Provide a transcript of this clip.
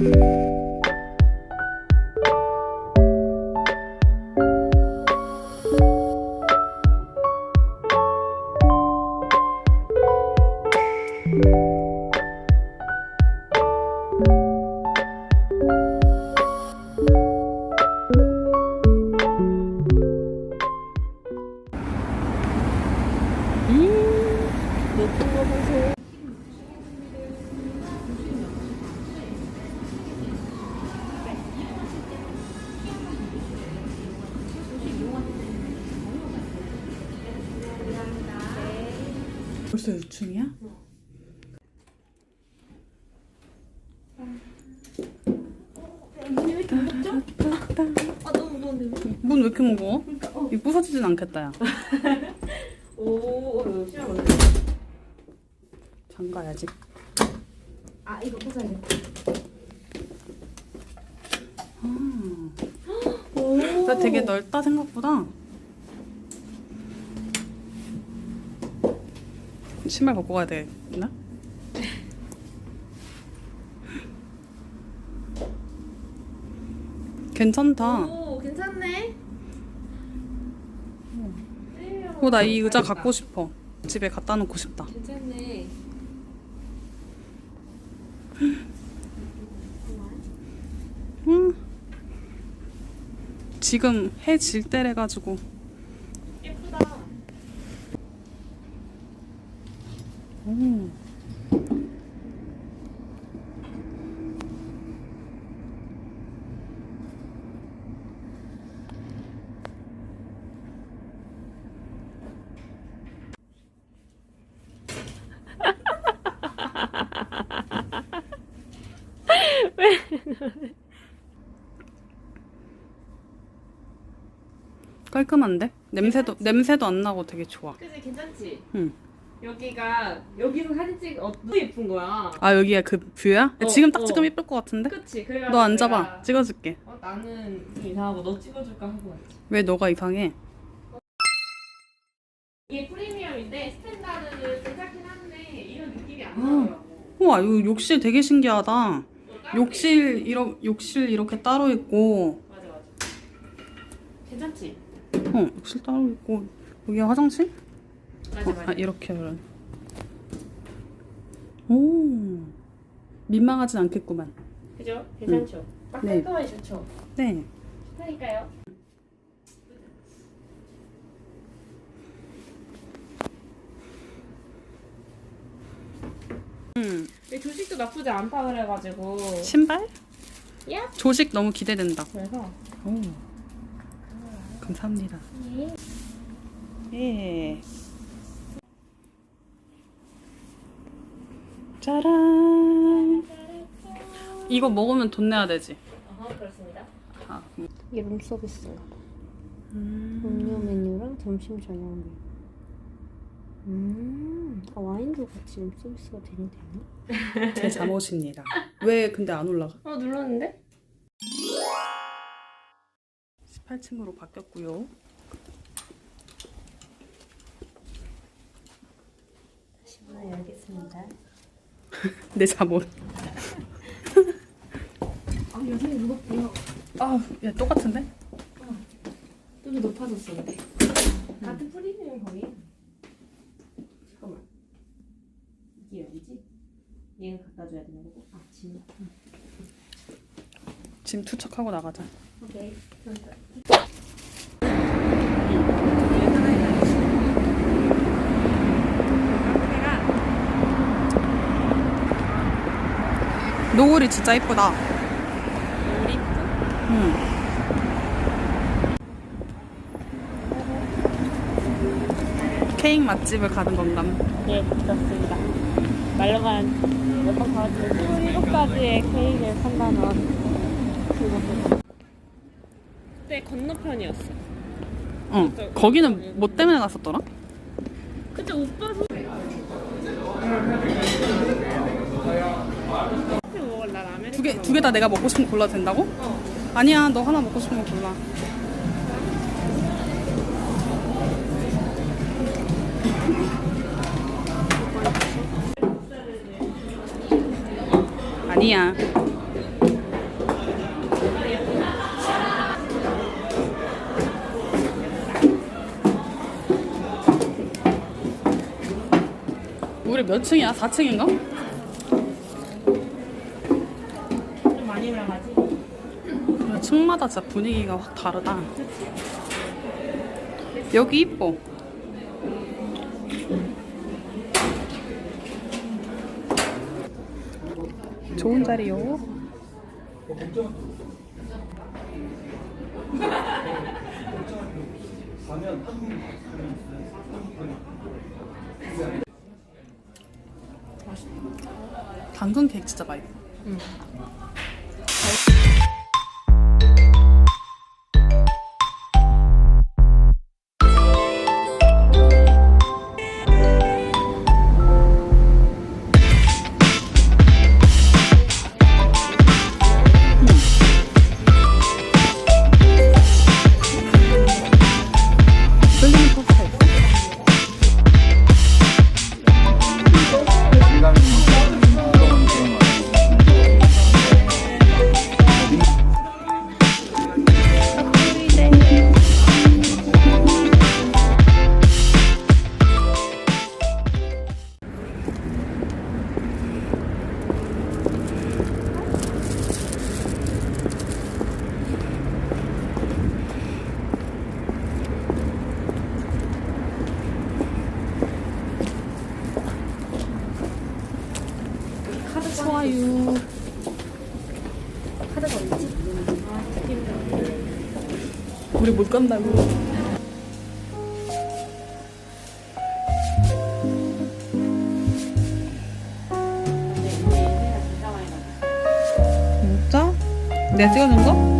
예 벌써 6층이야? 문이 왜 이렇게 무겁죠? 아 너무 무거운데. 문 왜 이렇게 무거워? 이거 부서지진 않겠다 야 오, 이거 싫어하네. 잠가야지 아 이거 부숴야겠다. 오. 나 되게 넓다 생각보다 신발 벗고 가야 되나? 괜찮다 오 괜찮네. 어, 나 이 의자 갖고 싶어 집에 갖다 놓고 싶다 괜찮네. 음. 지금 해 질 때래 가지고 예쁘다. 오. 깔끔한데? 냄새도 냄새도 안 나고 되게 좋아. 그지 괜찮지? 응. 여기가 여기서 사진 찍 어, 너무 예쁜 거야. 아 여기가 그 뷰야? 어, 지금 딱 어. 찍으면 예쁠 것 같은데? 그치? 그래가지고 너 앉아봐. 찍어줄게. 어, 나는 좀 이상하고 너 찍어줄까 하고 왔지. 왜 너가 이상해? 이게 프리미엄인데 스탠다드는 괜찮긴 한데 이런 느낌이 안 아. 나더라고. 우와 이거 욕실 되게 신기하다. 어, 욕실 이러 욕실 이렇게 따로 있고, 맞아 맞아. 괜찮지? 어 욕실 따로 있고 여기가 화장실? 맞아 어, 맞아. 아 이렇게 열어. 오 민망하진 않겠구만. 그죠? 괜찮죠? 딱 네. 깔끔하게 좋죠? 네. 그러니까요. 음 근데 조식도 나쁘지 않다 그래가지고 신발? 야 조식 너무 기대된다. 그래서 오 감사합니다. 예. 짜란. 이거 먹으면 돈 내야 되지. 어 그렇습니다. 아, 이게 룸서비스 음. 음료 메뉴랑 점심 저녁 메뉴 음, 아, 와인도 같이 룸서비스가 되긴 되네 제 잠옷입니다. 왜 근데 안 올라가? 어 눌렀는데? 18층으로 바뀌었고요. 다시 문을 열겠습니다 내 잠옷. 아 여성이 무겁고요 아, 야 똑같은데? 좀 높아졌어 근데 같은 프리미엄 거의 잠깐만 이게 어디지? 얘는 갖다 줘야 되는 거고 아 짐. 짐 투척하고 나가자. 오케이 노을이 진짜 이쁘다. 우리 응. 케이크 맛집을 가는 건감. 네, 그렇습니다. 말로만 몇번 가가지고 27가지의 케이크를 그거. 그때 건너편이었어. 어. 거기는 뭐 때문에 갔었더라? 그때 오빠 소... 두 개 두 개 다 내가 먹고 싶은 거 골라도 된다고? 어. 아니야, 너 하나 먹고 싶은 거 골라. 아니야. 우리 몇 층이야? 4층인가? 층마다 진짜 분위기가 확 다르다. 여기 이뻐. 좋은 자리요. 당근 케이크 진짜 맛있어. 끓 좋아요. 카드가 어딨지? 우리 못 간다고. 진짜? 내가 찍어준 거?